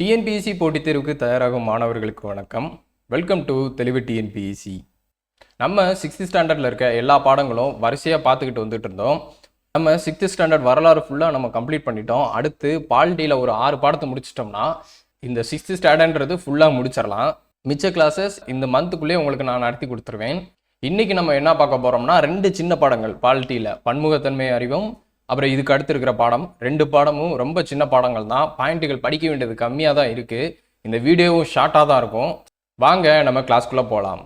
TNPSC போட்டித் தேர்வுக்கு தயாராகும் மாணவர்களுக்கு வணக்கம். வெல்கம் டு தெளிவு டிஎன்பிஎஸ்சி நம்ம சிக்ஸ்த் ஸ்டாண்டர்டில் இருக்க எல்லா பாடங்களும் வரிசையாக பார்த்துக்கிட்டு வந்துட்டு இருந்தோம். நம்ம சிக்ஸ்த் ஸ்டாண்டர்ட் வரலாறு ஃபுல்லாக நம்ம கம்ப்ளீட் பண்ணிட்டோம். அடுத்து பால்டியில் ஒரு ஆறு பாடத்தை முடிச்சிட்டோம்னா இந்த சிக்ஸ்த் ஸ்டாண்டர்ட்ன்றது ஃபுல்லாக முடிச்சிடலாம். மிச்ச கிளாஸஸ் இந்த மந்த்துக்குள்ளேயே உங்களுக்கு நான் நடத்தி கொடுத்துருவேன். இன்றைக்கி நம்ம என்ன பார்க்க போகிறோம்னா ரெண்டு சின்ன பாடங்கள் பால்டியில் பன்முகத்தன்மை அறிவும் அப்புறம் இதுக்கு அடுத்து இருக்கிற பாடம் ரெண்டு பாடமும் ரொம்ப சின்ன பாடங்கள் தான். பாயிண்ட்டுகள் படிக்க வேண்டியது கம்மியாக தான் இருக்குது இந்த வீடியோவும் ஷார்ட்டாக தான் இருக்கும். வாங்க நம்ம கிளாஸ்க்குள்ளே போகலாம்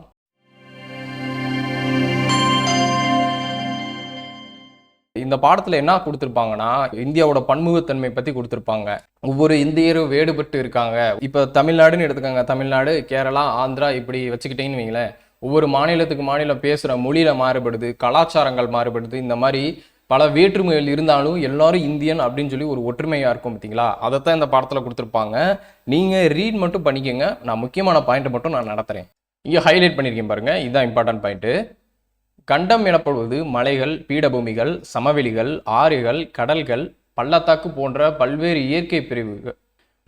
இந்த பாடத்தில் என்ன கொடுத்துருப்பாங்கன்னா இந்தியாவோட பன்முகத்தன்மை பற்றி கொடுத்துருப்பாங்க. ஒவ்வொரு இந்தியரும் வேறுபட்டு இருக்காங்க. இப்போ தமிழ்நாடுன்னு எடுத்துக்கோங்க. தமிழ்நாடு கேரளா ஆந்திரா இப்படி வச்சுக்கிட்டீங்கன்னு வைங்களேன். ஒவ்வொரு மாநிலத்துக்கு மாநிலம் பேசுகிற மொழியில் மாறுபடுது கலாச்சாரங்கள் மாறுபடுது. இந்த மாதிரி பல வேற்றுமைகள் இருந்தாலும் எல்லாரும் இந்தியன் அப்படின்னு சொல்லி ஒரு ஒற்றுமையாக இருக்கும் பார்த்தீங்களா? அதைத்தான் இந்த பாடத்தில் கொடுத்துருப்பாங்க. நீங்கள் ரீட் மட்டும் பண்ணிக்கோங்க. நான் முக்கியமான பாயிண்ட்டை மட்டும் நான் நடத்துகிறேன் இங்கே ஹைலைட் பண்ணியிருக்கேன் பாருங்கள் இதுதான் இம்பார்ட்டன்ட் பாயிண்ட்டு கண்டம் எனப்படுவது மலைகள் பீடபூமிகள் சமவெளிகள் ஆறுகள் கடல்கள் பள்ளத்தாக்கு போன்ற பல்வேறு இயற்கை பிரிவுகள்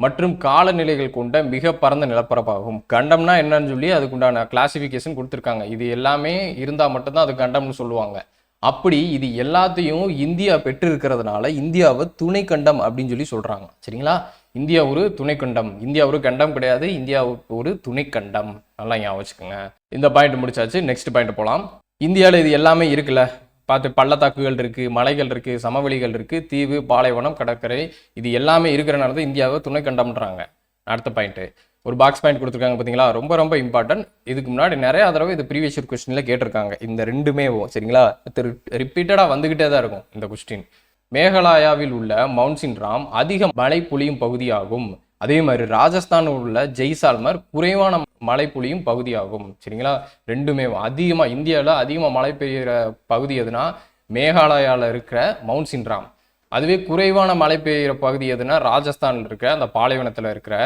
மற்றும் காலநிலைகள் கொண்ட மிக பரந்த நிலப்பரப்பாகும். கண்டம்னா என்னன்னு சொல்லி அதுக்குண்டான கிளாசிஃபிகேஷன் கொடுத்துருக்காங்க. இது எல்லாமே இருந்தால் மட்டும்தான் அது கண்டம்னு சொல்லுவாங்க. அப்படி இது எல்லாத்தையும் இந்தியா பெற்றிருக்கிறதுனால இந்தியாவை துணை கண்டம் அப்படின்னு சொல்லி சொல்கிறாங்க சரிங்களா? இந்தியா ஒரு துணை கண்டம் இந்தியா ஒரு கண்டம் கிடையாது. இந்தியா ஒரு துணை கண்டம் நல்லா ஞாபகம் வச்சுக்கோங்க. இந்த பாயிண்ட் முடிச்சாச்சு. நெக்ஸ்ட் பாயிண்ட் போகலாம் இந்தியாவில் இது எல்லாமே இருக்குல்ல? பார்த்து பள்ளத்தாக்குகள் இருக்குது மலைகள் இருக்குது சமவெளிகள் இருக்குது தீவு பாலைவனம் கடற்கரை இது எல்லாமே இருக்கிறனால தான் இந்தியாவை துணை கண்டம்ன்றாங்க அடுத்த பாயிண்ட்டு ஒரு பாக்ஸ் பாயிண்ட் கொடுத்துருக்காங்க பார்த்தீங்களா ரொம்ப ரொம்ப இம்பார்ட்டன்ட் இதுக்கு முன்னாடி நிறைய தடவை இது ப்ரீவியஸ் இயர் கொஸ்டினில் கேட்டிருக்காங்க. இந்த ரெண்டுமே சரிங்களா? ரிப்பீட்டடாக வந்துக்கிட்டே தான் இருக்கும் இந்த கொஸ்டின் மேகாலயாவில் உள்ள மவுண்ட் ராம் அதிக மழை பொழியும் பகுதியாகும். அதே மாதிரி ராஜஸ்தானில் உள்ள ஜெய்சால்மர் குறைவான மழை பொழியும் பகுதியாகும். சரிங்களா? ரெண்டுமே அதிகமாக இந்தியாவில் அதிகமாக மழை பெய்கிற பகுதி எதுனா? மேகாலயாவில் இருக்கிற மவுண்ட் சின்ராம் அதுவே குறைவான மழை பெய்கிற பகுதி எதுனா? ராஜஸ்தானில் இருக்கிற அந்த பாலைவனத்தில் இருக்கிற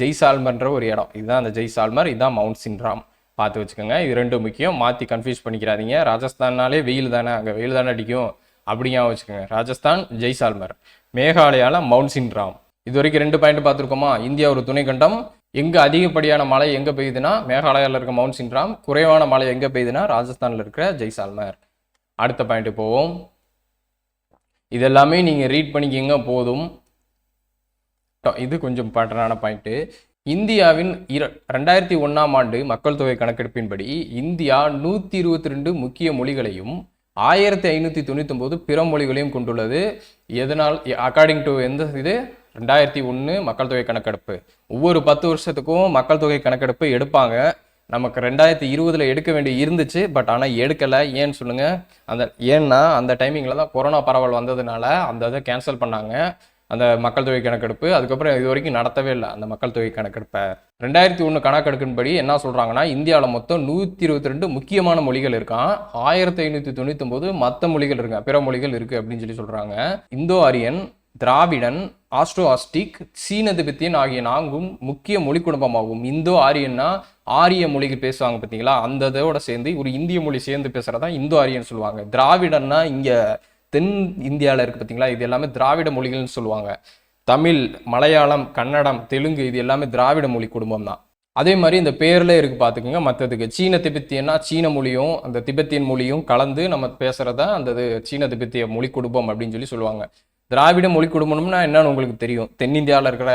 ஜெய்சால்மர்ன்ற ஒரு இடம். இதுதான் அந்த ஜெய்சால்மர் இதுதான் மவுண்ட் சின்ராம் பார்த்து வச்சுக்கோங்க. இது ரெண்டும் முக்கியம். மாற்றி கன்ஃபியூஸ் பண்ணிக்கிறாதீங்க. ராஜஸ்தான்னாலே வெயில் தானே. அங்கே வெயில் தானே அடிக்கும். அப்படியா வச்சுக்கோங்க. ராஜஸ்தான் ஜெய்சால்மர். மேகாலயாவில் மவுண்ட் சின்ராம் இது வரைக்கும் ரெண்டு பாயிண்ட் பார்த்துருக்கோமா? இந்தியா ஒரு துணை கண்டம் எங்கே அதிகப்படியான மழை எங்கே பெய்யுதுன்னா மேகாலயாவில் இருக்க மவுண்ட் சின்ராம் குறைவான மழை எங்கே பெய்யுதுன்னா ராஜஸ்தானில் இருக்கிற ஜெய்சால்மர். அடுத்த பாயிண்ட் போவோம். இது எல்லாமே நீங்கள் ரீட் பண்ணிக்கிங்க போதும். இது கொஞ்சம் இம்பார்ட்டண்டான பாயிண்ட்டு இந்தியாவின் இர ரெண்டாயிரத்தி ஒன்றாம் ஆண்டு மக்கள் தொகை கணக்கெடுப்பின்படி இந்தியா நூற்றி இருபத்தி ரெண்டு முக்கிய மொழிகளையும் ஆயிரத்தி ஐநூற்றி தொண்ணூத்தொம்போது பிற மொழிகளையும் கொண்டுள்ளது. எதனால் அக்கார்டிங் டு எந்த இது? ரெண்டாயிரத்தி ஒன்று மக்கள் தொகை கணக்கெடுப்பு. ஒவ்வொரு பத்து வருஷத்துக்கும் மக்கள் தொகை கணக்கெடுப்பு எடுப்பாங்க. நமக்கு ரெண்டாயிரத்தி இருபதில் எடுக்க வேண்டி இருந்துச்சு பட் ஆனால் எடுக்கலை. ஏன்னு சொல்லுங்கள் அந்த ஏன்னா அந்த டைமிங்கில் தான் கொரோனா பரவல் வந்ததுனால அந்த இதை கேன்சல் பண்ணாங்க. அந்த மக்கள் தொகை கணக்கெடுப்பு அதுக்கப்புறம் இது வரைக்கும் நடத்தவே இல்லை அந்த மக்கள் தொகை கணக்கெடுப்பை. ரெண்டாயிரத்தி ஒன்று கணக்கெடுப்பின்படி என்ன சொல்கிறாங்கன்னா இந்தியாவில் மொத்தம் நூற்றி இருபத்தி ரெண்டு முக்கியமான மொழிகள் இருக்கான். ஆயிரத்தி ஐநூற்றி தொண்ணூத்தொம்போது மற்ற மொழிகள் இருக்கான் பிற மொழிகள் இருக்குது அப்படின்னு சொல்லி சொல்கிறாங்க Indo Aryan Dravidian Austro Asiatic சீன திபெத்தியன் ஆகிய நான்கும் முக்கிய மொழி குடும்பமாகும். இந்தோ ஆரியன்னா ஆரிய மொழிகள் பேசுவாங்க பார்த்தீங்களா அந்த இதோட சேர்ந்து ஒரு இந்திய மொழி சேர்ந்து பேசுகிறதா இந்தோ ஆரியன் சொல்லுவாங்க. திராவிடன்னா இங்கே தென் இந்தியாவில் இருக்குது பார்த்தீங்களா இது எல்லாமே திராவிட மொழிகள்னு சொல்லுவாங்க. தமிழ் மலையாளம் கன்னடம் தெலுங்கு இது எல்லாமே திராவிட மொழி குடும்பம் தான். அதே மாதிரி இந்த பேரில் இருக்கு பார்த்துக்கோங்க மற்றதுக்கு சீன திபெத்தியன்னா சீன மொழியும் அந்த திபெத்தியன் மொழியும் கலந்து நம்ம பேசுகிறதா அந்த இது சீன திபெத்திய மொழி குடும்பம் அப்படின்னு சொல்லி சொல்லுவாங்க. திராவிட மொழி குடும்பம்னா என்னன்னு உங்களுக்கு தெரியும். தென்னிந்தியாவில் இருக்கிற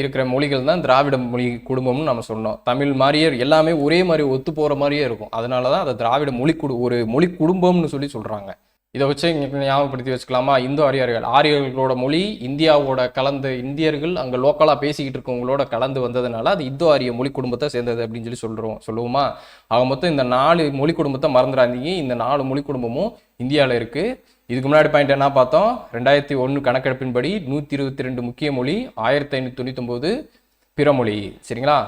இருக்கிற மொழிகள் தான் திராவிட மொழி குடும்பம்னு நம்ம சொன்னோம். தமிழ் மாதிரியே எல்லாமே ஒரே மாதிரி ஒத்து போகிற மாதிரியே இருக்கும். அதனால தான் அதை திராவிட மொழி குடு ஒரு மொழி குடும்பம்னு சொல்லி சொல்கிறாங்க இதை வச்சு இங்க ஞாபகப்படுத்தி வச்சுக்கலாமா? இந்தோ ஆரியர்கள். ஆரியர்களோட மொழி இந்தியாவோட கலந்து இந்தியர்கள் அங்கே லோக்கலாக பேசிக்கிட்டு இருக்கவங்களோட கலந்து வந்ததுனால அது இந்தோ ஆரிய மொழி குடும்பத்தை சேர்ந்தது அப்படின்னு சொல்லி சொல்கிறோம் சொல்லுவோமா? ஆக மொத்தம் இந்த நாலு மொழி குடும்பத்தை மறந்துடாதீங்க. இந்த நாலு மொழி குடும்பமும் இந்தியாவில் இருக்குது இதுக்கு முன்னாடி பாயிண்ட் என்ன பார்த்தோம்? ரெண்டாயிரத்தி ஒன்று கணக்கெடுப்பின்படி நூற்றி இருபத்தி ரெண்டு முக்கிய மொழி ஆயிரத்தி ஐநூற்றி தொண்ணூத்தொம்போது பிறமொழி சரிங்களா?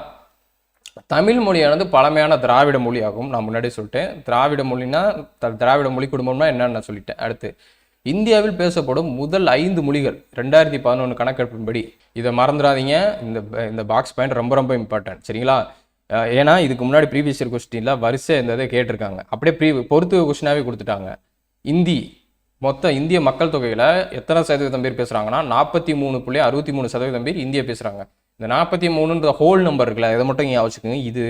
தமிழ் மொழியானது பழமையான திராவிட மொழியாகும். நான் முன்னாடி சொல்லிட்டேன். திராவிட மொழினா த- திராவிட மொழி குடும்பம்னா என்னன்னு நான் சொல்லிட்டேன். அடுத்து இந்தியாவில் பேசப்படும் முதல் ஐந்து மொழிகள் ரெண்டாயிரத்தி பதினொன்று கணக்கெடுப்பின்படி. இதை மறந்துடாதீங்க. இந்த இந்த பாக்ஸ் பாயிண்ட் ரொம்ப ரொம்ப இம்பார்ட்டன்ட் சரிங்களா? ஏன்னா இதுக்கு முன்னாடி ப்ரீவியஸ் இயர் கொஸ்டினில் வரிசை இருந்ததை கேட்டிருக்காங்க. அப்படியே ப்ரீ பொறுத்து கொஸ்டினாகவே கொடுத்துட்டாங்க. இந்தி மொத்த இந்திய மக்கள் தொகையில் எத்தனை சதவீதம் பேர் பேசுகிறாங்கன்னா நாற்பத்தி மூணு புள்ளி அறுபத்தி மூணு சதவீதம் பேர் இந்திய பேசுகிறாங்க இந்த நாற்பத்தி மூணுன்ற ஹோல் நம்பர் இருக்குல்ல இதை மட்டும் ஞாபகம் வச்சுக்கோங்க இது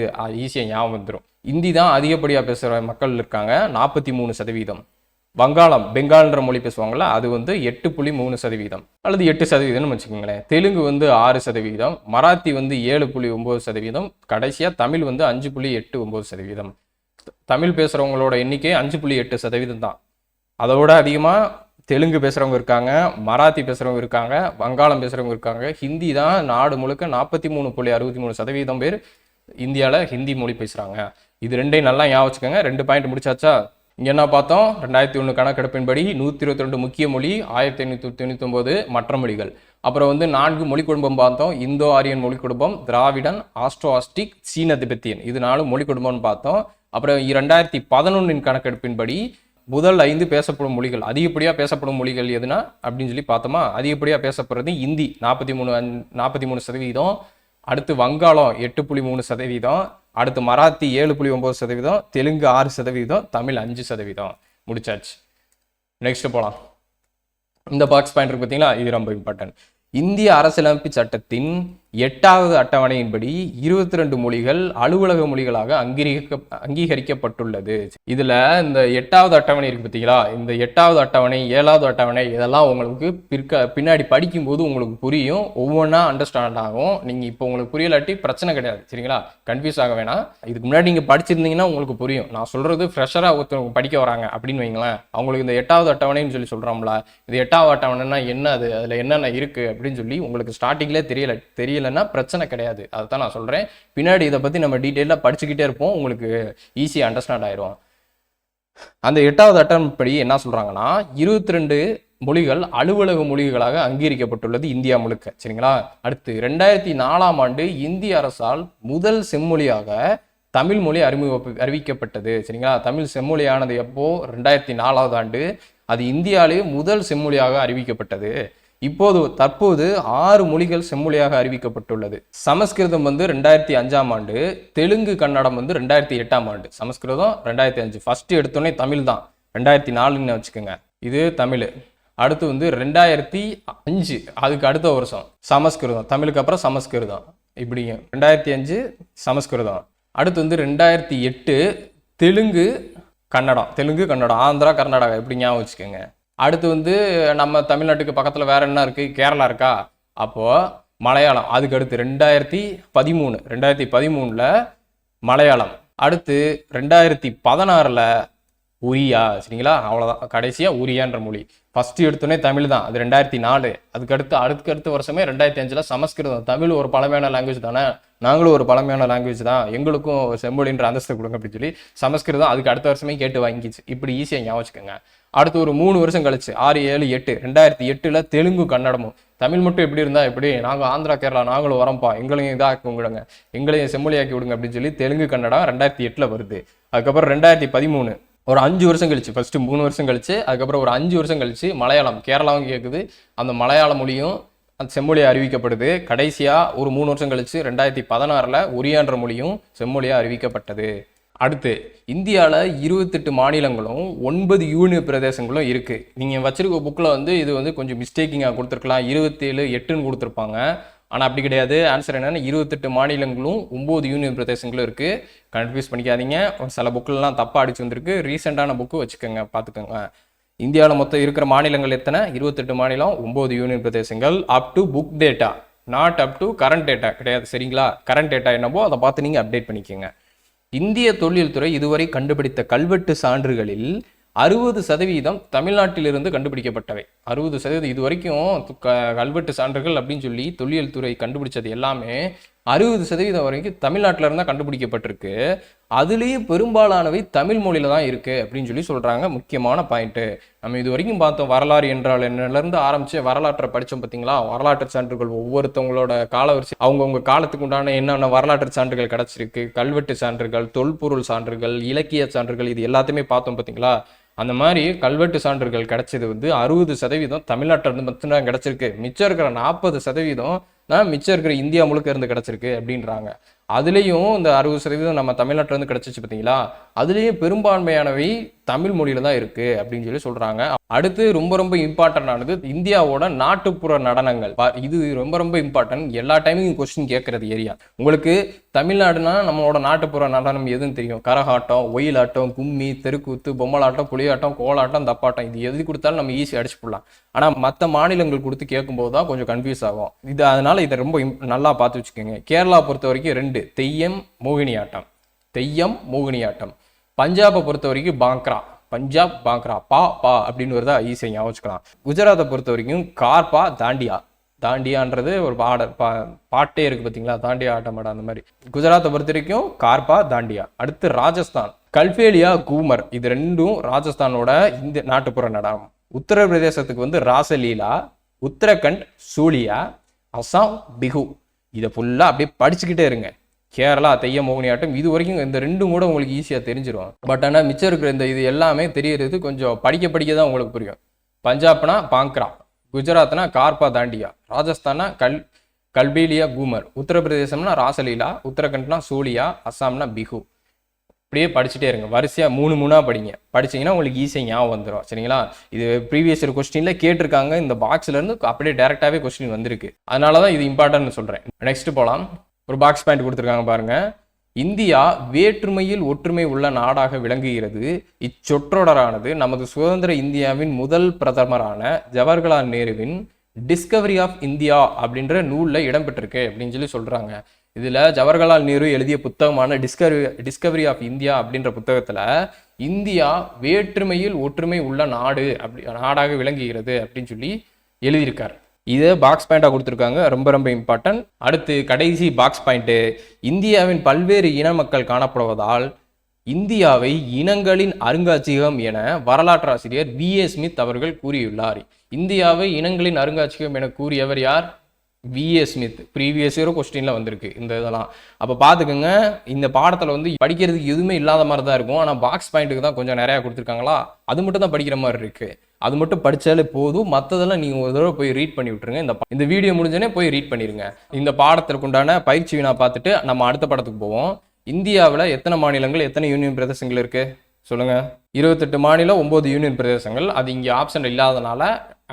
ஈஸியாக ஞாபகம் வந்துடும் இந்தி தான் அதிகப்படியாக பேசுகிற மக்கள் இருக்காங்க நாற்பத்தி மூணு சதவீதம். வங்காளம் பெங்கால்ன்ற மொழி பேசுவாங்கள்ல அது வந்து எட்டு புள்ளி மூணு சதவீதம். அல்லது எட்டு சதவீதம்னு வச்சுக்கோங்களேன். தெலுங்கு வந்து ஆறு சதவீதம் மராத்தி வந்து ஏழு புள்ளி ஒம்பது சதவீதம் கடைசியாக தமிழ் வந்து அஞ்சு புள்ளி எட்டு ஒம்பது சதவீதம். தமிழ் பேசுகிறவங்களோட எண்ணிக்கை அஞ்சு புள்ளி எட்டு சதவீதம் தான். அதோட அதிகமாக தெலுங்கு பேசுகிறவங்க இருக்காங்க மராத்தி பேசுகிறவங்க இருக்காங்க வங்காளம் பேசுகிறவங்க இருக்காங்க. ஹிந்தி தான் நாடு முழுக்க நாற்பத்தி மூணு புள்ளி அறுபத்தி மூணு சதவீதம் பேர் இந்தியாவில் ஹிந்தி மொழி பேசுகிறாங்க இது ரெண்டையும் நல்லா ஞாபகம் வச்சுக்கோங்க. ரெண்டு பாயிண்ட் முடிச்சாச்சா? இங்கே என்ன பார்த்தோம்? ரெண்டாயிரத்தி ஒன்று கணக்கெடுப்பின்படி நூற்றி இருபத்தி ரெண்டு முக்கிய மொழி ஆயிரத்தி ஐநூற்றி தொண்ணூற்றி ஒன்பது மற்ற மொழிகள். அப்புறம் வந்து நான்கு மொழி குடும்பம் பார்த்தோம். இந்தோ ஆரியன் மொழி குடும்பம் திராவிடன் ஆஸ்ட்ரோஆஸ்டிக் சீன திபெத்தியன். இது நாலு மொழி குடும்பம்னு பார்த்தோம். அப்புறம் இரண்டாயிரத்தி பதினொன்றின் கணக்கெடுப்பின்படி முதல் ஐந்து பேசப்படும் மொழிகள் அதிகப்படியாக பேசப்படும் மொழிகள் எதுனா அப்படின்னு சொல்லி பார்த்தோமா அதிகப்படியாக பேசப்படுறது இந்தி நாற்பத்தி மூணு நாற்பத்தி மூணு சதவீதம். அடுத்து வங்காளம் எட்டு புள்ளி மூணு சதவீதம். அடுத்து மராத்தி ஏழு புள்ளி ஒம்பது சதவீதம். தெலுங்கு ஆறு சதவீதம். தமிழ் அஞ்சு சதவீதம். முடிச்சாச்சு. நெக்ஸ்ட் போகலாம் இந்த பாக்ஸ் பாயிண்ட் பார்த்தீங்களா? இது ரொம்ப இம்பார்ட்டன்ட் இந்திய அரசியலமைப்பு சட்டத்தின் எட்டாவது அட்டவணையின்படி இருபத்தி ரெண்டு மொழிகள் அலுவலக மொழிகளாக அங்கீகரிக்க அங்கீகரிக்கப்பட்டுள்ளது. இதுல இந்த எட்டாவது அட்டவணை இருக்கு பார்த்தீங்களா இந்த எட்டாவது அட்டவணை ஏழாவது அட்டவணை இதெல்லாம் உங்களுக்கு பிற்க பின்னாடி படிக்கும்போது உங்களுக்கு புரியும். ஒவ்வொன்றா அண்டர்ஸ்டாண்ட் ஆகும். நீங்க இப்போ உங்களுக்கு புரியலாட்டி பிரச்சனை கிடையாது. சரிங்களா? கன்ஃபியூஸ் ஆக வேணாம். இதுக்கு முன்னாடி நீங்கள் படிச்சிருந்தீங்கன்னா உங்களுக்கு புரியும். நான் சொல்றது ஃப்ரெஷராக ஒருத்தவங்க படிக்க வராங்க அப்படின்னு வைங்களேன். அவங்களுக்கு இந்த எட்டாவது அட்டவணைன்னு சொல்லி சொல்கிறோம்ல இது எட்டாவது அட்டவணைன்னா என்ன அது? அதில் என்னென்ன இருக்குது அப்படின்னு சொல்லி உங்களுக்கு ஸ்டார்டிங்லேயே தெரியல புரியலன்னா பிரச்சனை கிடையாது. அதை தான் நான் சொல்கிறேன் பின்னாடி இதை பற்றி நம்ம டீட்டெயிலாக படிச்சுக்கிட்டே இருப்போம். உங்களுக்கு ஈஸியாக அண்டர்ஸ்டாண்ட் ஆயிரும். அந்த எட்டாவது அட்டன்படி என்ன சொல்கிறாங்கன்னா இருபத்தி ரெண்டு மொழிகள் அலுவலக மொழிகளாக அங்கீகரிக்கப்பட்டுள்ளது இந்தியா முழுக்க. சரிங்களா? அடுத்து ரெண்டாயிரத்தி நாலாம் ஆண்டு இந்திய அரசால் முதல் செம்மொழியாக தமிழ் மொழி அறிமுக அறிவிக்கப்பட்டது. சரிங்களா? தமிழ் செம்மொழியானது எப்போ? ரெண்டாயிரத்தி நாலாவது ஆண்டு. அது இந்தியாவிலேயே முதல் செம்மொழியாக அறிவிக்கப்பட்டது. இப்போது தற்போது ஆறு மொழிகள் செம்மொழியாக அறிவிக்கப்பட்டுள்ளது. சமஸ்கிருதம் வந்து ரெண்டாயிரத்தி அஞ்சாம் ஆண்டு தெலுங்கு கன்னடம் வந்து ரெண்டாயிரத்தி எட்டாம் ஆண்டு. சமஸ்கிருதம் ரெண்டாயிரத்தி அஞ்சு. ஃபர்ஸ்ட் எடுத்தோடனே தமிழ் தான். ரெண்டாயிரத்தி நாலுன்னு வச்சுக்கோங்க. இது தமிழ். அடுத்து வந்து ரெண்டாயிரத்தி அஞ்சு. அதுக்கு அடுத்த வருஷம். சமஸ்கிருதம். தமிழுக்கு அப்புறம் சமஸ்கிருதம். இப்படிங்க. ரெண்டாயிரத்தி அஞ்சு சமஸ்கிருதம். அடுத்து வந்து ரெண்டாயிரத்தி எட்டு தெலுங்கு கன்னடம். தெலுங்கு கன்னடம். ஆந்திரா கர்நாடகா. இப்படி ஞாபகம் வச்சுக்கோங்க. அடுத்து வந்து நம்ம தமிழ்நாட்டுக்கு பக்கத்தில் வேற என்ன இருக்குது கேரளா இருக்கா? அப்போ மலையாளம். அதுக்கு அடுத்து ரெண்டாயிரத்தி பதிமூணு. ரெண்டாயிரத்தி பதிமூணில் மலையாளம். அடுத்து ரெண்டாயிரத்தி பதினாறில் உரியா சரிங்களா? அவ்வளோதான் கடைசியாக உரியான்ற மொழி. ஃபஸ்ட்டு எடுத்தோடனே தமிழ் தான். அது ரெண்டாயிரத்தி நாலு. அதுக்கடுத்து அடுத்து அடுத்த வருஷமே ரெண்டாயிரத்தி அஞ்சில் சமஸ்கிருதம். தமிழ் ஒரு பழமையான லாங்குவேஜ் தானே? நாங்களும் ஒரு பழமையான லாங்குவேஜ் தான். எங்களுக்கும் செம்மொழின்ற அந்தஸ்து கொடுங்க அப்படின்னு சொல்லி சமஸ்கிருதம் அதுக்கு அடுத்த வருஷமே கேட்டு வாங்கிச்சு. இப்படி ஈஸியாக ஞாபகம் வச்சுக்கோங்க அடுத்து ஒரு மூணு வருஷம் கழிச்சு ஆறு ஏழு எட்டு ரெண்டாயிரத்தி எட்டில் தெலுங்கு கன்னடமும். தமிழ் மட்டும் எப்படி இருந்தால் எப்படி? நாங்கள் ஆந்திரா கேரளா நாங்களும் வரோம்ப்பா. எங்களையும் இதாக்கி விடுங்க எங்களையும் செம்மொழியாக்கி விடுங்க அப்படின்னு சொல்லி தெலுங்கு கன்னடம் ரெண்டாயிரத்தி எட்டில் வருது. அதுக்கப்புறம் ரெண்டாயிரத்தி பதிமூணு. ஒரு அஞ்சு வருஷம் கழிச்சு ஃபர்ஸ்ட் மூணு வருஷம் கழிச்சு அதுக்கப்புறம் ஒரு அஞ்சு வருஷம் கழிச்சு மலையாளம். கேரளாவும் கேட்குது அந்த மலையாள மொழியும் அந்த செம்மொழியா அறிவிக்கப்படுது. கடைசியாக ஒரு மூணு வருஷம் கழிச்சு ரெண்டாயிரத்தி பதினாறில் ஒரியான்ற மொழியும் செம்மொழியாக அறிவிக்கப்பட்டது. அடுத்து இந்தியாவில் இருபத்தெட்டு மாநிலங்களும் ஒன்பது யூனியன் பிரதேசங்களும் இருக்குது நீங்கள் வச்சிருக்க புக்கில் வந்து இது வந்து கொஞ்சம் மிஸ்டேக்கிங்காக கொடுத்துருக்கலாம். இருபத்தேழு எட்டுன்னு கொடுத்துருப்பாங்க. ஆனால் அப்படி கிடையாது. ஆன்சர் என்னென்னா இருபத்தெட்டு மாநிலங்களும் ஒம்பது யூனியன் பிரதேசங்களும் இருக்குது கன்ஃபியூஸ் பண்ணிக்காதீங்க. சில புக்கிலலாம் தப்பாக அடிச்சு வந்திருக்கு. ரீசெண்டான புக்கு வச்சுக்கோங்க பார்த்துக்கோங்க இந்தியாவில் மொத்தம் இருக்கிற மாநிலங்கள் எத்தனை? இருபத்தெட்டு மாநிலம் ஒம்பது யூனியன் பிரதேசங்கள் up to book data not up to current data கிடையாது சரிங்களா? கரண்ட் டேட்டா என்னவோ அதை பார்த்து நீங்கள் அப்டேட் பண்ணிக்கோங்க. இந்திய தொழில்துறை இதுவரை கண்டுபிடித்த கல்வெட்டு சான்றுகளில் அறுபது சதவீதம் தமிழ்நாட்டிலிருந்து கண்டுபிடிக்கப்பட்டவை. அறுபது சதவீதம் இது வரைக்கும் க- கல்வெட்டு சான்றுகள் அப்படின்னு சொல்லி தொல்லியல் துறை கண்டுபிடிச்சது எல்லாமே அறுபது சதவீதம் வரைக்கும் தமிழ்நாட்டில் இருந்தால் கண்டுபிடிக்கப்பட்டிருக்கு. அதுலேயே பெரும்பாலானவை தமிழ் மொழியில் தான் இருக்குது அப்படின்னு சொல்லி சொல்கிறாங்க முக்கியமான பாயிண்ட்டு நம்ம இது வரைக்கும் பார்த்தோம் வரலாறு என்றால் என்னல இருந்து வரலாற்றை படித்தோம் பார்த்தீங்களா? வரலாற்று சான்றுகள் ஒவ்வொருத்தவங்களோட காலவரிசை அவங்கவுங்க காலத்துக்கு உண்டான என்னென்ன வரலாற்று சான்றுகள் கிடச்சிருக்கு கல்வெட்டு சான்றுகள் தொல்பொருள் சான்றுகள் இலக்கிய சான்றுகள் இது எல்லாத்தையுமே பார்த்தோம் பார்த்தீங்களா? அந்த மாதிரி கல்வெட்டு சான்றுகள் கிடைச்சது வந்து அறுபது சதவீதம் தமிழ்நாட்டில் இருந்து மட்டும்தான் கிடச்சிருக்கு. மிச்சம் இருக்கிற நாற்பது சதவீதம் மிச்சம் இருக்கிற இந்தியா முழுக்க இருந்து கிடச்சிருக்கு அப்படின்றாங்க. அதுலேயும் இந்த அறுபது சதவீதம் நம்ம தமிழ்நாட்டிலேருந்து கிடச்சிச்சு பார்த்தீங்களா? அதுலேயும் பெரும்பான்மையானவை தமிழ் மொழியில் தான் இருக்குது அப்படின்னு சொல்லி சொல்கிறாங்க அடுத்து ரொம்ப ரொம்ப இம்பார்ட்டன்ட் ஆனது இந்தியாவோட நாட்டுப்புற நடனங்கள். இது ரொம்ப ரொம்ப இம்பார்ட்டன்ட் எல்லா டைமும் கொஸ்டின் கேட்குறது ஏரியா. உங்களுக்கு தமிழ்நாடுனா நம்மளோட நாட்டுப்புற நடனம் எதுன்னு தெரியும்? கரகாட்டம் ஒயிலாட்டம் கும்மி தெருக்கூத்து பொம்மலாட்டம் புலியாட்டம் கோலாட்டம் தப்பாட்டம். இது எது கொடுத்தாலும் நம்ம ஈஸி அடிச்சு போடலாம். ஆனால் மற்ற மாநிலங்கள் கொடுத்து கேட்கும்போது தான் கொஞ்சம் கன்ஃபியூஸ் ஆகும். இது அதனால் இதை ரொம்ப நல்லா பார்த்து வச்சுக்கோங்க. கேரளா பொறுத்த வரைக்கும் ரெண்டு. தெய்யம் மோகினியாட்டம். தெய்யம் மோகினியாட்டம். பஞ்சாபை பொறுத்த வரைக்கும் பாங்க்ரா. பஞ்சாப் பாங்க்ரா. பா பா அப்படின்னு வருதா ஈஸியாக ஞாபகம் வச்சுக்கலாம் குஜராத்தை பொறுத்த வரைக்கும் கார்பா தாண்டியா. தாண்டியான்றது ஒரு பாட பா பாட்டே இருக்கு பார்த்தீங்களா தாண்டியா ஆட்டம் அந்த மாதிரி. குஜராத்தை பொறுத்த வரைக்கும் கார்பா தாண்டியா. அடுத்து ராஜஸ்தான். கல்பேலியா கூமர். இது ரெண்டும் ராஜஸ்தானோட இந்த நாட்டுப்புற நடனம் உத்தரப்பிரதேசத்துக்கு வந்து ராசலீலா உத்தரகண்ட் சூலியா அசாம் பிகு இதை ஃபுல்லாக அப்படியே படிச்சுக்கிட்டே இருங்க. கேரளா தெய்ய மோகினியாட்டம் இது வரைக்கும் இந்த ரெண்டும் கூட உங்களுக்கு ஈஸியாக தெரிஞ்சிடும் பட் ஆனால் மிச்சம் இருக்கிற இந்த இது எல்லாமே தெரியறது கொஞ்சம் படிக்க படிக்க தான் உங்களுக்கு புரியும். பஞ்சாப்னா பாங்க்ரா குஜராத்னா கார்பா தாண்டியா ராஜஸ்தானா கல் கல்பீலியா கூமர் உத்தரப்பிரதேசம்னா ராசலீலா உத்தரகண்ட்னா சூலியா அஸ்ஸாம்னா பிஹு. அப்படியே படிச்சுட்டே இருங்க. வரிசையாக மூணு மூணாக படிங்க. படிச்சீங்கன்னா உங்களுக்கு ஈஸியாக ஞாபகம் வந்துடும் சரிங்களா? இது ப்ரீவியஸ் இயர் கொஸ்டின்ல கேட்டிருக்காங்க. இந்த பாக்ஸ்லேருந்து அப்படியே டேரெக்டாகவே கொஸ்டின் வந்திருக்கு. அதனால தான் இது இம்பார்ட்டன்ட்னு சொல்கிறேன் நெக்ஸ்ட் போகலாம் ஒரு பாக்ஸ் பாயிண்ட் கொடுத்துருக்காங்க பாருங்க. இந்தியா வேற்றுமையில் ஒற்றுமை உள்ள நாடாக விளங்குகிறது. இச்சொற்றொடரானது நமது சுதந்திர இந்தியாவின் முதல் பிரதமரான ஜவஹர்லால் நேருவின் டிஸ்கவரி ஆஃப் இந்தியா அப்படின்ற நூலில் இடம்பெற்றிருக்கு அப்படின்னு சொல்லி சொல்கிறாங்க இதில் ஜவஹர்லால் நேரு எழுதிய புத்தகமான டிஸ்கவரி டிஸ்கவரி ஆஃப் இந்தியா அப்படின்ற புத்தகத்தில் இந்தியா வேற்றுமையில் ஒற்றுமை உள்ள நாடு அப்படி நாடாக விளங்குகிறது அப்படின்னு சொல்லி எழுதியிருக்கார். இதை பாக்ஸ் பாயிண்டாக கொடுத்துருக்காங்க. ரொம்ப ரொம்ப இம்பார்ட்டன்ட் அடுத்து கடைசி பாக்ஸ் பாயிண்ட்டு இந்தியாவின் பல்வேறு இன மக்கள் காணப்படுவதால் இந்தியாவை இனங்களின் அருங்காட்சியகம் என வரலாற்றாசிரியர் வி ஏ ஸ்மித் அவர்கள் கூறியுள்ளார். இந்தியாவை இனங்களின் அருங்காட்சியகம் என கூறியவர் யார்? விஏ ஸ்மித் ப்ரீவியஸ் இயரும் கொஸ்டின்ல வந்திருக்கு இந்த இதெல்லாம். அப்போ பார்த்துக்கோங்க இந்த பாடத்தில் வந்து படிக்கிறதுக்கு எதுவுமே இல்லாத மாதிரி தான் இருக்கும். ஆனால் பாக்ஸ் பாயிண்ட்டுக்கு தான் கொஞ்சம் நிறையா கொடுத்துருக்காங்களா? அது மட்டும் தான் படிக்கிற மாதிரி இருக்கு. அது மட்டும் படித்தாலே போதும். மற்றதெல்லாம் நீங்கள் ஒரு தடவை போய் ரீட் பண்ணி விட்டுருங்க. இந்த இந்த வீடியோ முடிஞ்சோடனே போய் ரீட் பண்ணிடுங்க இந்த பாடத்திற்கு உண்டான பயிற்சி வினா பார்த்துட்டு நம்ம அடுத்த படத்துக்கு போவோம். இந்தியாவில் எத்தனை மாநிலங்கள் எத்தனை யூனியன் பிரதேசங்கள் இருக்குது சொல்லுங்கள் இருபத்தெட்டு மாநிலம் ஒம்பது யூனியன் பிரதேசங்கள். அது இங்கே ஆப்ஷன் இல்லாதனால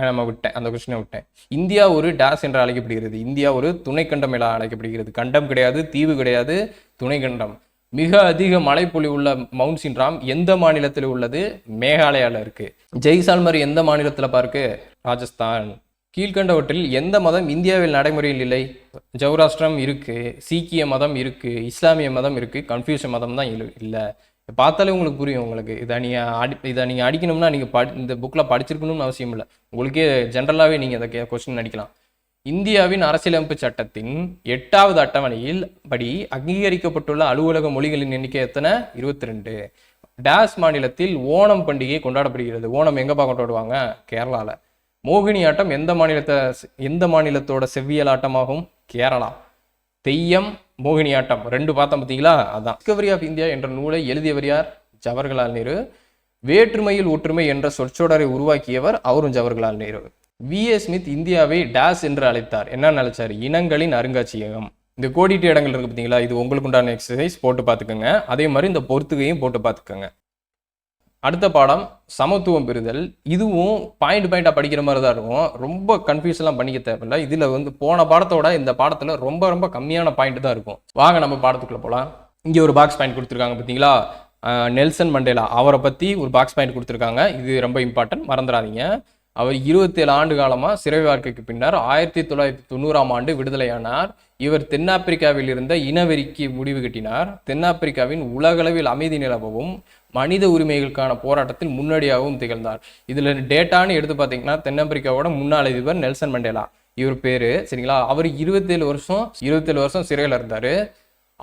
நம்ம விட்டேன் அந்த கொஸ்டினை விட்டேன். இந்தியா ஒரு டேஸ் என்று அழைக்கப்படுகிறது. இந்தியா ஒரு துணைக்கண்டம் என அழைக்கப்படுகிறது. கண்டம் கிடையாது தீவு கிடையாது துணைக்கண்டம். மிக அதிக மழைப்பொழிவு உள்ள மவுண்ட் சின்ராம் எந்த மாநிலத்தில் உள்ளது? மேகாலயாவில் இருக்கு. ஜெய்சால்மர் எந்த மாநிலத்தில் பார்க்கு? ராஜஸ்தான். கீழ்கண்டவற்றில் எந்த மதம் இந்தியாவில் நடைமுறையில் இல்லை? ஜௌராஷ்டிரம் இருக்கு சீக்கிய மதம் இருக்கு இஸ்லாமிய மதம் இருக்கு கன்ஃபியூஷன் மதம் தான் இல்லை. பார்த்தாலே உங்களுக்கு புரியும் உங்களுக்கு. இதை நீங்கள் அடி இதை நீங்கள் அடிக்கணும்னா நீங்கள் படி இந்த புக்கில் படிச்சிருக்கணும்னு அவசியம் இல்லை. உங்களுக்கே ஜென்ரலாகவே நீங்கள் அதை கொஸ்டின் அடிக்கலாம். இந்தியாவின் அரசியலமைப்பு சட்டத்தின் எட்டாவது அட்டவணையில் படி அங்கீகரிக்கப்பட்டுள்ள அலுவலக மொழிகளின் எண்ணிக்கை எத்தனை? இருபத்தி ரெண்டு டேஸ் மாநிலத்தில் ஓணம் பண்டிகை கொண்டாடப்படுகிறது. ஓணம் எங்கப்பா கொண்டாடுவாங்க கேரளாவில் மோகினி ஆட்டம் எந்த மாநிலத்தை எந்த மாநிலத்தோட செவ்வியல் ஆட்டமாகும்? கேரளா. தெய்யம் மோகினி ஆட்டம் ரெண்டு பார்த்தோம் பார்த்தீங்களா? அதான். டிஸ்கவரி ஆஃப் இந்தியா என்ற நூலை எழுதியவர் யார்? ஜவஹர்லால் நேரு. வேற்றுமையில் ஒற்றுமை என்ற சொற்சொடரை உருவாக்கியவர் அவரும் Jawaharlal Nehru. V. A. Smith இந்தியாவை டேஸ் என்று அழைத்தார். என்ன அழைச்சார் இனங்களின் அருங்காட்சியகம். இந்த கோடிட்டு இடங்கள் இருக்கு பார்த்தீங்களா? இது உங்களுக்கு உண்டான எக்ஸசைஸ் போட்டு பார்த்துக்கோங்க. அதே மாதிரி இந்த பொறுத்துகையும் போட்டு பார்த்துக்கோங்க. அடுத்த பாடம் சமத்துவம் பெறுதல். இதுவும் பாயிண்ட் பாயிண்டாக படிக்கிற மாதிரி தான் இருக்கும். ரொம்ப கன்ஃபியூஸ்லாம் பண்ணிக்க தேவையில்லை. இதில் வந்து போன பாடத்தோட இந்த பாடத்தில் ரொம்ப ரொம்ப கம்மியான பாயிண்ட் தான் இருக்கும். வாங்க நம்ம பாடத்துக்குள்ளே போகலாம் இங்கே ஒரு பாக்ஸ் பாயிண்ட் கொடுத்துருக்காங்க பார்த்தீங்களா நெல்சன் மண்டேலா. அவரை பற்றி ஒரு பாக்ஸ் பாயிண்ட் கொடுத்துருக்காங்க. இது ரொம்ப இம்பார்ட்டன்ட் மறந்துடாதீங்க. அவர் இருபத்தேழு ஆண்டு காலமாக சிறை வாழ்க்கைக்கு பின்னர் ஆயிரத்தி தொள்ளாயிரத்தி தொண்ணூறாம் ஆண்டு விடுதலையானார். இவர் தென்னாப்பிரிக்காவில் இருந்த இனவெறிக்கு முடிவு கட்டினார். தென்னாப்பிரிக்காவின் உலகளவில் அமைதி நிலவவும் மனித உரிமைகளுக்கான போராட்டத்தில் முன்னோடியாகவும் திகழ்ந்தார். இதில் டேட்டான்னு எடுத்து பார்த்தீங்கன்னா தென்னாப்பிரிக்காவோட முன்னாள் அதிபர் நெல்சன் மண்டேலா. இவர் பேரு சரிங்களா? அவர் இருபத்தேழு வருஷம் இருபத்தேழு வருஷம் சிறையில் இருந்தார்.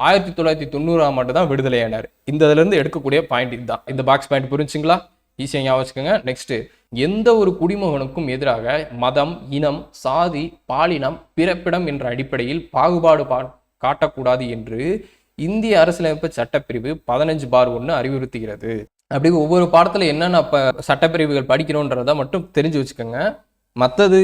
ஆயிரத்தி தொள்ளாயிரத்தி தொண்ணூறாம் ஆண்டு தான் விடுதலையானார். இந்த இதுலேருந்து எடுக்கக்கூடிய பாயிண்ட் இதுதான். இந்த பாக்ஸ் பாயிண்ட் புரிஞ்சுங்களா ஈஸியாக ஞாபகம் வச்சுக்கோங்க. நெக்ஸ்ட்டு எந்த ஒரு குடிமகனுக்கும் எதிராக மதம் இனம் சாதி பாலினம் பிறப்பிடம் என்ற அடிப்படையில் பாகுபாடு பா காட்டக்கூடாது என்று இந்திய அரசியலமைப்பு சட்டப்பிரிவு பதினஞ்சு பார் ஒன்று அறிவுறுத்துகிறது. அப்படி ஒவ்வொரு பாடத்தில் என்னென்ன இப்போ சட்டப்பிரிவுகள் படிக்கிறோன்றத மட்டும் தெரிஞ்சு வச்சுக்கோங்க. மற்றது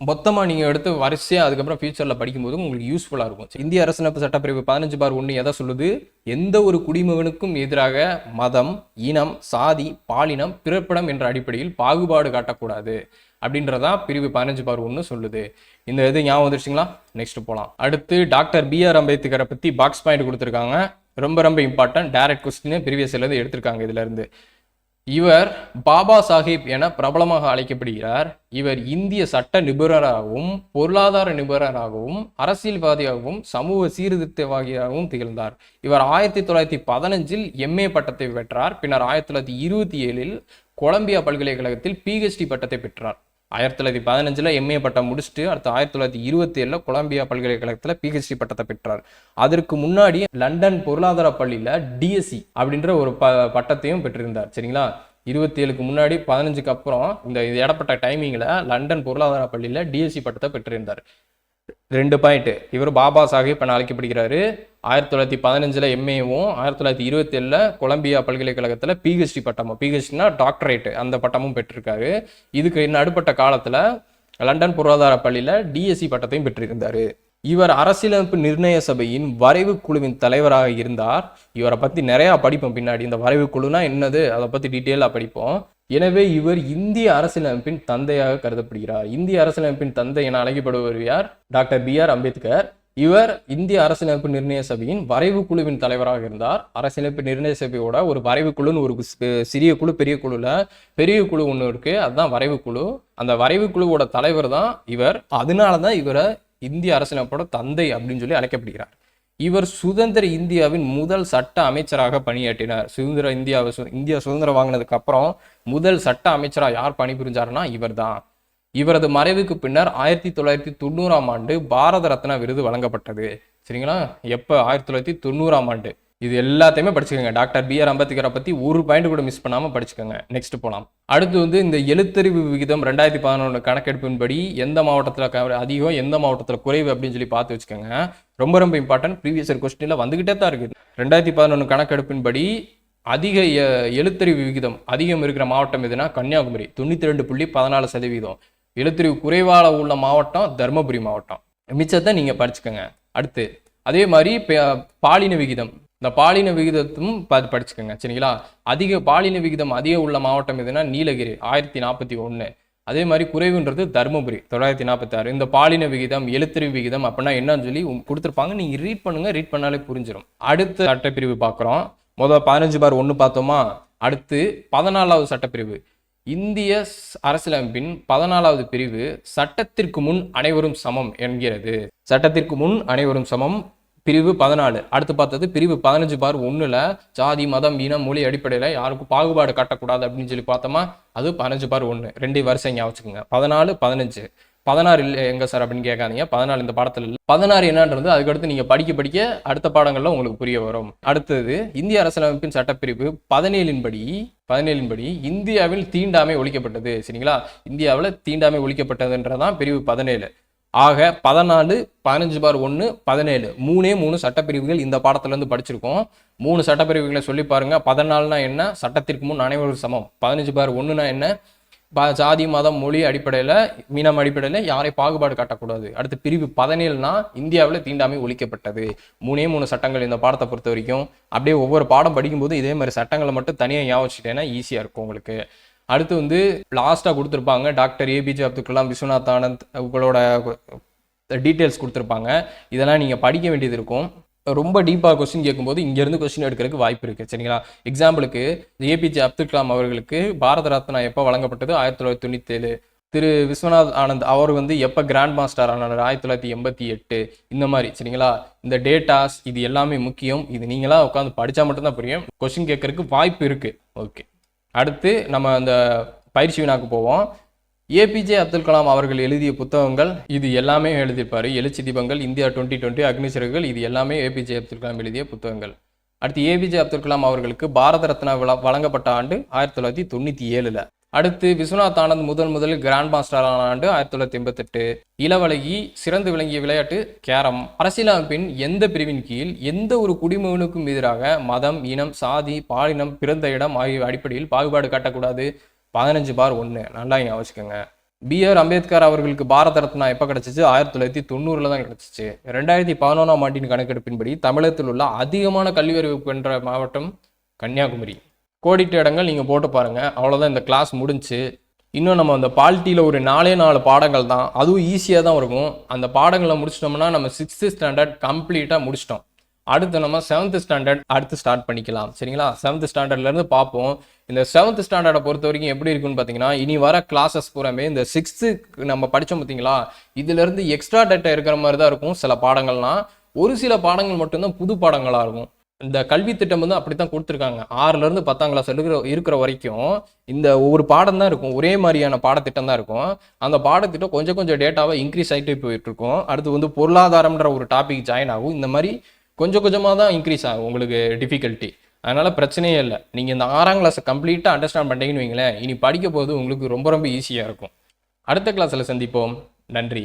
மொத்தமாக நீங்கள் எடுத்து வரிசையாக அதுக்கப்புறம் ஃபியூச்சரில் படிக்கும்போது உங்களுக்கு யூஸ்ஃபுல்லாக இருக்கும். இந்திய அரசியலமைப்பு சட்டப்பிரிவு பதினஞ்சு பார் ஒன்று எதை சொல்லுது? எந்த ஒரு குடிமகனுக்கும் எதிராக மதம் இனம் சாதி பாலினம் பிறப்பிடம் என்ற அடிப்படையில் பாகுபாடு காட்டக்கூடாது அப்படின்றதா பிரிவு பதினஞ்சு பார் ஒன்று சொல்லுது. இந்த இது ஞாபகம் வந்துருச்சுங்களா? நெக்ஸ்ட் போகலாம் அடுத்து டாக்டர் பி ஆர் அம்பேத்கரை பற்றி பாக்ஸ் பாயிண்ட் கொடுத்துருக்காங்க. ரொம்ப ரொம்ப இம்பார்ட்டன்ட் டைரக்ட் கொஸ்டின் ப்ரீவியஸ் இருந்து எடுத்திருக்காங்க இதுலேருந்து இவர் பாபா சாஹிப் என பிரபலமாக அழைக்கப்படுகிறார். இவர் இந்திய சட்ட நிபுணராகவும் பொருளாதார நிபுணராகவும் அரசியல்வாதியாகவும் சமூக சீர்திருத்தவாதியாகவும் திகழ்ந்தார். இவர் ஆயிரத்தி தொள்ளாயிரத்தி பதினஞ்சில் எம்ஏ பட்டத்தை பெற்றார். பின்னர் ஆயிரத்தி தொள்ளாயிரத்தி இருபத்தி ஏழில் கொலம்பியா பல்கலைக்கழகத்தில் பிஹெச்டி பட்டத்தை பெற்றார். ஆயிரத்தி தொள்ளாயிரத்தி பதினஞ்சில் எம்ஏ பட்டம் முடிச்சுட்டு அடுத்து ஆயிரத்தி தொள்ளாயிரத்தி இருபத்தி ஏழில் கொலம்பியா பல்கலைக்கழகத்தில் பிஹெச்டி பட்டத்தை பெற்றார். அதற்கு முன்னாடி லண்டன் பொருளாதார பள்ளியில் டிஎஸ்சி அப்படின்ற ஒரு ப பட்டத்தையும் பெற்றிருந்தார். சரிங்களா? இருபத்தி ஏழுக்கு முன்னாடி பதினஞ்சுக்கு அப்புறம் இந்த இடப்பட்ட டைமிங்கில் லண்டன் பொருளாதார பள்ளியில் டிஎஸ்சி பட்டத்தை பெற்றிருந்தார். ரெண்டு பாயிண்ட். இவர் பாபா சாஹிப் என அழைக்கப்படுகிறாரு ஆயிரத்தி தொள்ளாயிரத்தி பதினஞ்சில் எம்ஏவும் ஆயிரத்தி தொள்ளாயிரத்தி இருபத்தேழில் கொலம்பியா பல்கலைக்கழகத்தில் பிஹெச்டி பட்டமும் பிஹெச்டினா டாக்டரேட் அந்த பட்டமும் பெற்றிருக்காரு. இதுக்கு நடுப்பட்ட காலத்தில் லண்டன் பொருளாதார பள்ளியில் டிஎஸ்சி பட்டத்தையும் பெற்றிருந்தார். இவர் அரசியலமைப்பு நிர்ணய சபையின் வரைவு குழுவின் தலைவராக இருந்தார். இவரை பற்றி நிறையா படிப்போம் பின்னாடி. இந்த வரைவு குழுனா என்னது? அதை பற்றி டீட்டெயிலாக படிப்போம். எனவே இவர் இந்திய அரசியலமைப்பின் தந்தையாக கருதப்படுகிறார். இந்திய அரசியலமைப்பின் தந்தை என அழைக்கப்படுவர் யார்? Doctor B R Ambedkar. இவர் இந்திய அரசியலமைப்பு நிர்ணய சபையின் வரைவு குழுவின் தலைவராக இருந்தார். அரசியலமைப்பு நிர்ணய சபையோட ஒரு வரைவு குழுன்னு ஒரு சிறிய குழு பெரிய குழுல பெரிய குழு ஒன்று இருக்கு. அதுதான் வரைவு குழு. அந்த வரைவு குழுவோட தலைவர் தான் இவர். அதனால தான் இவரை இந்திய அரசியலமைப்போட தந்தை அப்படின்னு சொல்லி அழைக்கப்படுகிறார். இவர் சுதந்திர இந்தியாவின் முதல் சட்ட அமைச்சராக பணியாற்றினார். சுதந்திர இந்தியாவை சு- இந்தியா சுதந்திரம் வாங்கினதுக்கு அப்புறம் முதல் சட்ட அமைச்சராக யார் பணிபுரிஞ்சாருன்னா இவர்தான். இவரது மறைவுக்கு பின்னர் ஆயிரத்தி தொள்ளாயிரத்தி தொண்ணூறாம் ஆண்டு பாரத ரத்னா விருது வழங்கப்பட்டது. சரிங்களா? எப்போ? ஆயிரத்தி தொள்ளாயிரத்தி தொண்ணூறாம் ஆண்டு. இது எல்லாத்தையுமே படிச்சுக்கோங்க. டாக்டர் பி ஆர் அம்பேத்கரை பற்றி ஒரு பாயிண்ட் கூட மிஸ் பண்ணாமல் படிச்சுக்கோங்க. நெக்ஸ்ட் போகலாம் அடுத்து வந்து இந்த எழுத்தறிவு விகிதம் ரெண்டாயிரத்தி பதினொன்று கணக்கெடுப்பின்படி எந்த மாவட்டத்தில் அதிகம் எந்த மாவட்டத்தில் குறைவு அப்படின்னு சொல்லி பார்த்து வச்சுக்கோங்க. ரொம்ப ரொம்ப இம்பார்ட்டன்ட் ப்ரீவியஸ் இயர் கொஸ்டினில் வந்துகிட்டே தான் இருக்குது. ரெண்டாயிரத்தி பதினொன்று கணக்கெடுப்பின்படி அதிக எ- எழுத்தறிவு விகிதம் அதிகம் இருக்கிற மாவட்டம் எதுனா கன்னியாகுமரி. தொண்ணூற்றி ரெண்டு புள்ளி பதினாலு சதவீதம். எழுத்தறிவு குறைவாக உள்ள மாவட்டம் தருமபுரி மாவட்டம். மிச்சத்தை நீங்கள் படிச்சுக்கோங்க. அடுத்து அதே மாதிரி பாலின விகிதம். இந்த பாலின விகிதத்தும் பார்த்து படிச்சுக்கோங்க சரிங்களா? அதிக பாலின விகிதம் அதிக உள்ள மாவட்டம் எதுனா நீலகிரி ஆயிரத்தி நாற்பத்தி ஒன்று அதே மாதிரி குறைவுன்றது தருமபுரி தொள்ளாயிரத்தி நாற்பத்தி ஆறு இந்த பாலின விகிதம் எழுத்தறிவு விகிதம் அப்படின்னா என்னன்னு சொல்லி கொடுத்துருப்பாங்க. நீங்கள் ரீட் பண்ணுங்க ரீட் பண்ணாலே புரிஞ்சிடும் அடுத்த சட்டப்பிரிவு பார்க்குறோம். முதல் பதினஞ்சு பார் ஒன்று பார்த்தோமா? அடுத்து பதினாலாவது சட்டப்பிரிவு. இந்திய அரசியலமைப்பின் பதினாலாவது பிரிவு சட்டத்திற்கு முன் அனைவரும் சமம் என்கிறது. சட்டத்திற்கு முன் அனைவரும் சமம் பிரிவு பதினாலு. அடுத்து பார்த்தது பிரிவு பதினஞ்சு பார் ஒன்றில் ஜாதி மதம் இனம் மொழி அடிப்படையில் யாருக்கும் பாகுபாடு காட்டக்கூடாது அப்படின்னு சொல்லி பார்த்தோமா அது பதினஞ்சு பார் ஒன்று ரெண்டு வருஷம் ஞாபகம் வச்சுக்கோங்க. பதினாலு பதினஞ்சு. பதினாறு இல்லை எங்க சார் அப்படின்னு கேட்காதீங்க. பதினாலு இந்த பாடத்தில் இல்லை. பதினாறு என்னன்றது அதுக்கடுத்து நீங்க படிக்க படிக்க அடுத்த பாடங்கள்ல உங்களுக்கு புரிய வரும். அடுத்தது இந்திய அரசியலமைப்பின் சட்டப்பிரிவு பதினேழின்படி பதினேழின்படி இந்தியாவில் தீண்டாமை ஒழிக்கப்பட்டது. சரிங்களா? இந்தியாவில் தீண்டாமை ஒழிக்கப்பட்டதுன்றதான் பிரிவு பதினேழு. ஆக பதினாலு பதினஞ்சு பார் ஒன்று பதினேழு. மூணே மூணு சட்டப்பிரிவுகள் இந்த பாடத்துலேருந்து படிச்சிருக்கோம். மூணு சட்டப்பிரிவுகளை சொல்லி பாருங்கள் பதினாலுனா என்ன? சட்டத்திற்கு முன் அனைவரும் சமம். பதினஞ்சு பார் ஒன்றுனா என்ன? ப- ஜாதி மதம் மொழி அடிப்படையில் மீனம் அடிப்படையில் யாரை பாகுபாடு காட்டக்கூடாது. அடுத்து பிரிவு பதினேழுனா இந்தியாவில் தீண்டாமை ஒழிக்கப்பட்டது. மூணே மூணு சட்டங்கள் இந்த பாடத்தை பொறுத்த வரைக்கும். அப்படியே ஒவ்வொரு பாடம் படிக்கும்போது இதே மாதிரி சட்டங்களை மட்டும் தனியாக ஞாபகம் வச்சுட்டேன்னா ஈஸியாக இருக்கும் உங்களுக்கு. அடுத்து வந்து லாஸ்ட்டாக கொடுத்துருப்பாங்க டாக்டர் ஏபிஜே அப்துல் கலாம் விஸ்வநாத் ஆனந்த் உங்களோட டீட்டெயில்ஸ் கொடுத்துருப்பாங்க. இதெல்லாம் நீங்கள் படிக்க வேண்டியது இருக்கும். ரொம்ப டீப்பாக கொஸ்டின் கேட்கும்போது இங்கேருந்து கொஸ்டின் எடுக்கிறதுக்கு வாய்ப்பு இருக்குது சரிங்களா? எக்ஸாம்பிளுக்கு ஏபிஜே அப்துல் கலாம் அவர்களுக்கு பாரத ரத்னா எப்போ வழங்கப்பட்டது? ஆயிரத்தி தொள்ளாயிரத்தி தொண்ணூத்தேழு. திரு விஸ்வநாத் ஆனந்த் அவர் வந்து எப்போ கிராண்ட் மாஸ்டர் ஆனார்? ஆயிரத்தி தொள்ளாயிரத்தி எண்பத்தி எட்டு. இந்த மாதிரி. சரிங்களா? இந்த டேட்டாஸ் இது எல்லாமே முக்கியம். இது நீங்களாக உட்காந்து படித்தா மட்டும்தான் புரியும். கொஸ்டின் கேட்கறதுக்கு வாய்ப்பு இருக்குது ஓகே அடுத்து நம்ம அந்த பயிற்சி வினாக்கு போவோம். ஏபிஜே அப்துல் கலாம் அவர்கள் எழுதிய புத்தகங்கள் இது எல்லாமே எழுதியிருப்பார். எழுச்சி தீபங்கள் இந்தியா டுவெண்ட்டி டுவெண்ட்டி அக்னிசிறகுகள் இது எல்லாமே ஏபிஜே அப்துல் கலாம் எழுதிய புத்தகங்கள். அடுத்து ஏபிஜே அப்துல் கலாம் அவர்களுக்கு பாரத ரத்னா விழா வழங்கப்பட்ட ஆண்டு ஆயிரத்தி தொள்ளாயிரத்தி தொண்ணூற்றி ஏழில். அடுத்து விஸ்வநாத் ஆனந்த் முதல் முதலில் கிராண்ட் மாஸ்டர் ஆன ஆண்டு ஆயிரத்தி தொள்ளாயிரத்தி எண்பத்தெட்டு. இளவழகி சிறந்து விளங்கிய விளையாட்டு கேரம். அரசியலமைப்பின் எந்த பிரிவின் கீழ் எந்த ஒரு குடிமகனுக்கும் எதிராக மதம் இனம் சாதி பாலினம் பிறந்த இடம் ஆகிய அடிப்படையில் பாகுபாடு காட்டக்கூடாது. பதினஞ்சு பார் ஒன்று நல்லா ஞாபகம் வச்சுக்கோங்க பிஆர் அம்பேத்கர் அவர்களுக்கு பாரத ரத்னா எப்போ கிடச்சிச்சு? ஆயிரத்தி தொள்ளாயிரத்தி தொண்ணூறில் தான் கிடைச்சிச்சு. ரெண்டாயிரத்தி பதினொன்றாம் ஆண்டின் கணக்கெடுப்பின்படி தமிழகத்தில் உள்ள அதிகமான கல்வி அறிவு பெற்ற மாவட்டம் கன்னியாகுமரி. கோடிட்டு இடங்கள் நீங்கள் போட்டு பாருங்கள் அவ்வளோதான் இந்த கிளாஸ் முடிஞ்சுச்சு இன்னும் நம்ம அந்த பால்ட்டியில் ஒரு நாலே நாலு பாடங்கள் தான். அதுவும் ஈஸியாக தான் இருக்கும். அந்த பாடங்களை முடிச்சிட்டோம்னா நம்ம சிக்ஸ்த்து ஸ்டாண்டர்ட் கம்ப்ளீட்டாக முடிச்சிட்டோம். அடுத்து நம்ம செவன்த் ஸ்டாண்டர்ட் அடுத்து ஸ்டார்ட் பண்ணிக்கலாம். சரிங்களா? செவன்த் ஸ்டாண்டர்ட்லேருந்து பார்ப்போம். இந்த செவன்த் ஸ்டாண்டர்டை பொறுத்த வரைக்கும் எப்படி இருக்குன்னு பார்த்தீங்கன்னா இனி வர கிளாஸஸ் பூராமே இந்த சிக்ஸ்த்து நம்ம படித்தோம் பார்த்தீங்களா இதுலேருந்து எக்ஸ்ட்ரா டேட்டா இருக்கிற மாதிரி தான் இருக்கும் சில பாடங்கள்லாம். ஒரு சில பாடங்கள் மட்டும்தான் புது பாடங்களாக இருக்கும். இந்த கல்வி திட்டம் வந்து அப்படித்தான் கொடுத்துருக்காங்க. ஆறுல இருந்து பத்தாம் கிளாஸ் இருக்கிற இருக்கிற வரைக்கும் இந்த ஒவ்வொரு பாடம் தான் இருக்கும். ஒரே மாதிரியான பாடத்திட்டம் தான் இருக்கும். அந்த பாடத்திட்டம் கொஞ்சம் கொஞ்சம் டேட்டாவை இன்க்ரீஸ் ஆகிட்டு போயிட்டு இருக்கும். அடுத்து வந்து பொருளாதாரம்ன்ற ஒரு டாபிக் ஜாயின் ஆகும். இந்த மாதிரி கொஞ்சம் கொஞ்சமாக தான் இன்க்ரீஸ் ஆகும் உங்களுக்கு டிஃபிகல்ட்டி அதனால பிரச்சனையே இல்லை. நீங்கள் இந்த ஆறாம் கிளாஸை கம்ப்ளீட்டாக அண்டர்ஸ்டாண்ட் பண்ணிட்டீங்கன்னு வைங்களேன் இனி படிக்க போது உங்களுக்கு ரொம்ப ரொம்ப ஈஸியாக இருக்கும். அடுத்த கிளாஸில் சந்திப்போம். நன்றி.